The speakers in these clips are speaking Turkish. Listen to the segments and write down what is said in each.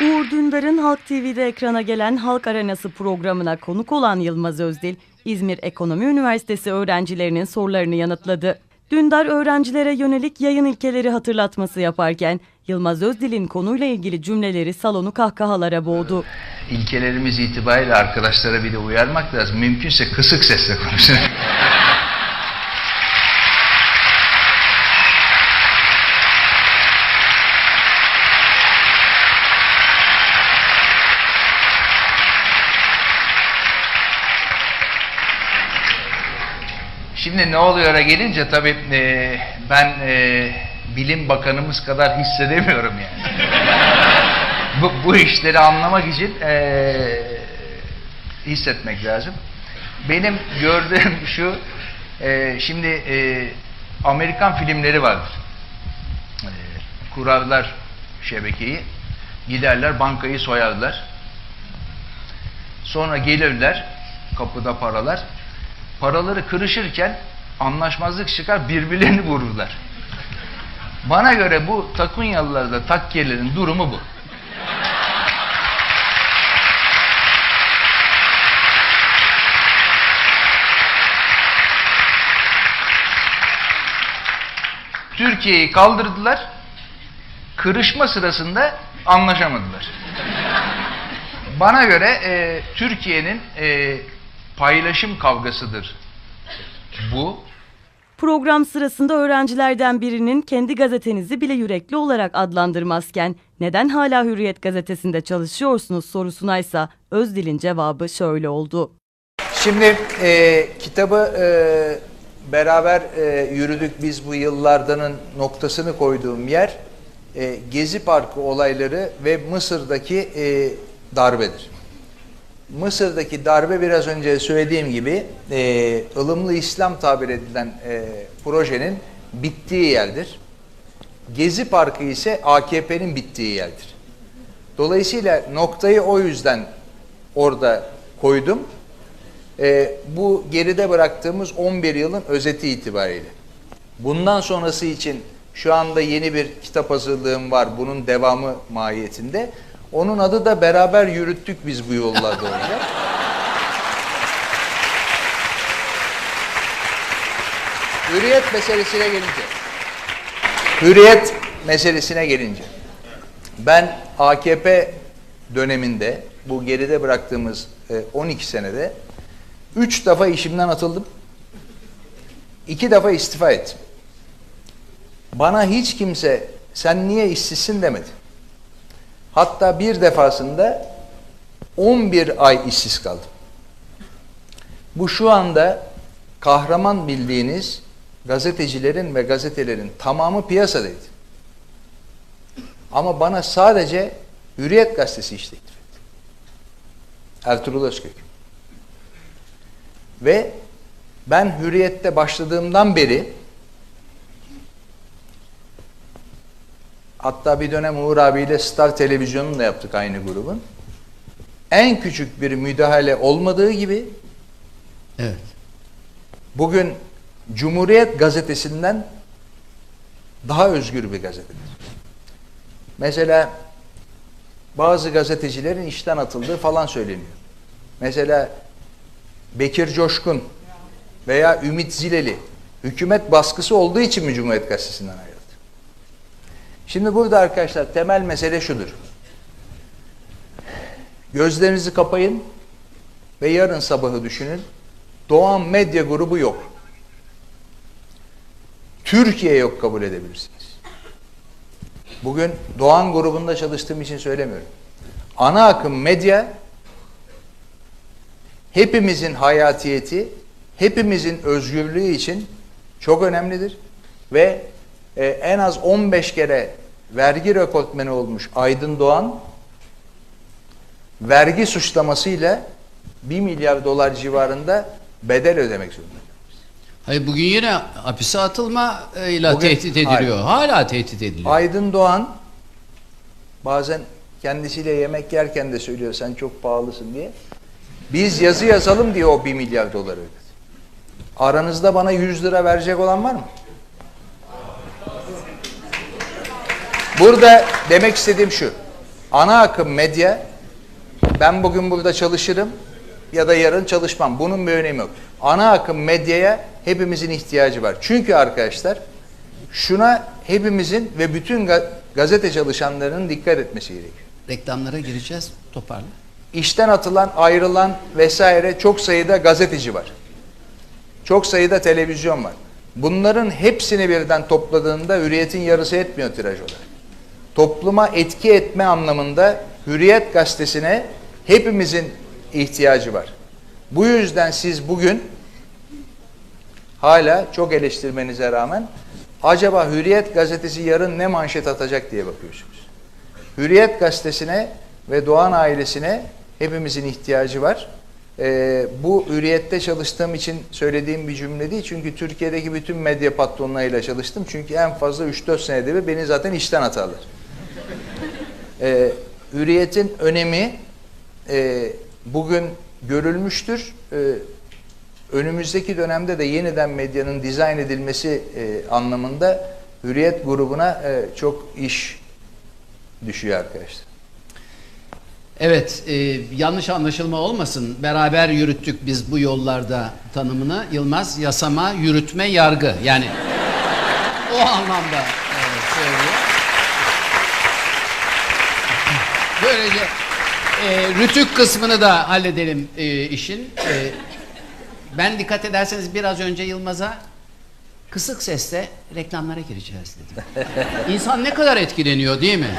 Uğur Dündar'ın Halk TV'de ekrana gelen Halk Arenası programına konuk olan Yılmaz Özdil, İzmir Ekonomi Üniversitesi öğrencilerinin sorularını yanıtladı. Dündar öğrencilere yönelik yayın ilkeleri hatırlatması yaparken Yılmaz Özdil'in konuyla ilgili cümleleri salonu kahkahalara boğdu. İlkelerimiz itibariyle arkadaşlara bir de uyarmak lazım. Mümkünse kısık sesle konuşun. Şimdi ne oluyor'a gelince tabii e, ben e, bilim bakanımız kadar hissedemiyorum yani. bu, bu işleri anlamak için e, hissetmek lazım. Benim gördüğüm şu, e, şimdi e, Amerikan filmleri vardır. E, kurarlar şebekeyi, giderler bankayı soyarlar. Sonra gelirler, kapıda paralar. Paraları kırışırken anlaşmazlık çıkar, birbirlerini vururlar. Bana göre bu Takunyalılarda takkiyelerin durumu bu. Türkiye'yi kaldırdılar. Kırışma sırasında anlaşamadılar. Bana göre e, Türkiye'nin e, paylaşım kavgasıdır bu. Program sırasında öğrencilerden birinin kendi gazetenizi bile yürekli olarak adlandırmazken neden hala Hürriyet gazetesinde çalışıyorsunuz sorusuna ise Özdil'in cevabı şöyle oldu. Şimdi e, kitabı e, beraber e, yürüdük biz bu yıllardanın noktasını koyduğum yer e, Gezi Parkı olayları ve Mısır'daki e, darbedir. Mısır'daki darbe biraz önce söylediğim gibi e, ılımlı İslam tabir edilen e, projenin bittiği yerdir. Gezi Parkı ise AKP'nin bittiği yerdir. Dolayısıyla noktayı o yüzden orada koydum. Ee, bu geride bıraktığımız 11 yılın özeti itibariyle. Bundan sonrası için şu anda yeni bir kitap hazırlığım var. Bunun devamı mahiyetinde. Onun adı da beraber yürüttük biz bu yollarda olacak. Hürriyet meselesine gelince. Hürriyet meselesine gelince. Ben AKP döneminde bu geride bıraktığımız e, 12 senede 3 defa işimden atıldım. 2 defa istifa ettim. Bana hiç kimse sen niye işsizsin demedi. Hatta bir defasında 11 ay işsiz kaldım. Bu şu anda kahraman bildiğiniz gazetecilerin ve gazetelerin tamamı piyasadaydı. Ama bana sadece Hürriyet gazetesi iş teklif etti. Ertuğrul Özkök. Ve ben Hürriyet'te başladığımdan beri hatta bir dönem Uğur abiyle Star Televizyonu'nu da yaptık aynı grubun. En küçük bir müdahale olmadığı gibi Evet. bugün Cumhuriyet gazetesinden daha özgür bir gazetedir. Mesela bazı gazetecilerin işten atıldığı falan söyleniyor. Mesela Bekir Coşkun veya Ümit Zileli hükümet baskısı olduğu için mi Cumhuriyet Gazetesi'nden ayrıldı? Şimdi burada arkadaşlar temel mesele şudur. Gözlerinizi kapayın ve yarın sabahı düşünün. Doğan Medya Grubu yok. Türkiye yok kabul edebilirsiniz. Bugün Doğan grubunda çalıştığım için söylemiyorum. Ana akım medya hepimizin hayatiyeti, hepimizin özgürlüğü için çok önemlidir. Ve e, en az 15 kere vergi rekortmeni olmuş Aydın Doğan vergi suçlamasıyla 1 milyar dolar civarında bedel ödemek zorunda. Hayır bugün yine hapise atılma ile Bugün- tehdit ediliyor. Hayır. Hala tehdit ediliyor. Aydın Doğan bazen kendisiyle yemek yerken de söylüyor sen çok pahalısın diye. Biz yazı yazalım diye o 1 milyar dolar ödedi. Aranızda bana 100 lira verecek olan var mı? Burada demek istediğim şu. ana akım medya ben bugün burada çalışırım ya da yarın çalışmam. Bunun bir önemi yok. Ana akım medyaya hepimizin ihtiyacı var. Çünkü arkadaşlar şuna hepimizin ve bütün ga- gazete çalışanlarının dikkat etmesi gerekiyor. Reklamlara gireceğiz. Toparla. İşten atılan, ayrılan vesaire çok sayıda gazeteci var. Çok sayıda televizyon var. Bunların hepsini birden topladığında hürriyetin yarısı etmiyor tiraj olarak. Topluma etki etme anlamında Hürriyet gazetesine hepimizin ihtiyacı var. Bu yüzden siz bugün hala çok eleştirmenize rağmen acaba Hürriyet gazetesi yarın ne manşet atacak diye bakıyorsunuz. Hürriyet gazetesine ve Doğan ailesine hepimizin ihtiyacı var. Ee, bu hürriyette çalıştığım için söylediğim bir cümle değil. Çünkü Türkiye'deki bütün medya patronlarıyla çalıştım. Çünkü en fazla 3-4 senede beni zaten işten atarlar. Ee, hürriyetin önemi e, bugün görülmüştür. Ee, önümüzdeki dönemde de yeniden medyanın dizayn edilmesi e, anlamında Hürriyet grubuna e, çok iş düşüyor arkadaşlar. Evet, e, yanlış anlaşılma olmasın. Beraber yürüttük biz bu yollarda tanımını. Yılmaz, yasama, yürütme, yargı. Yani o anlamda e, söylüyor. Böylece e, rütük kısmını da halledelim e, işin. E, ben dikkat ederseniz biraz önce Yılmaz'a kısık sesle reklamlara gireceğiz dedim. İnsan ne kadar etkileniyor değil mi?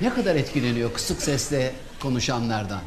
Ne kadar etkileniyor kısık sesle konuşanlardan.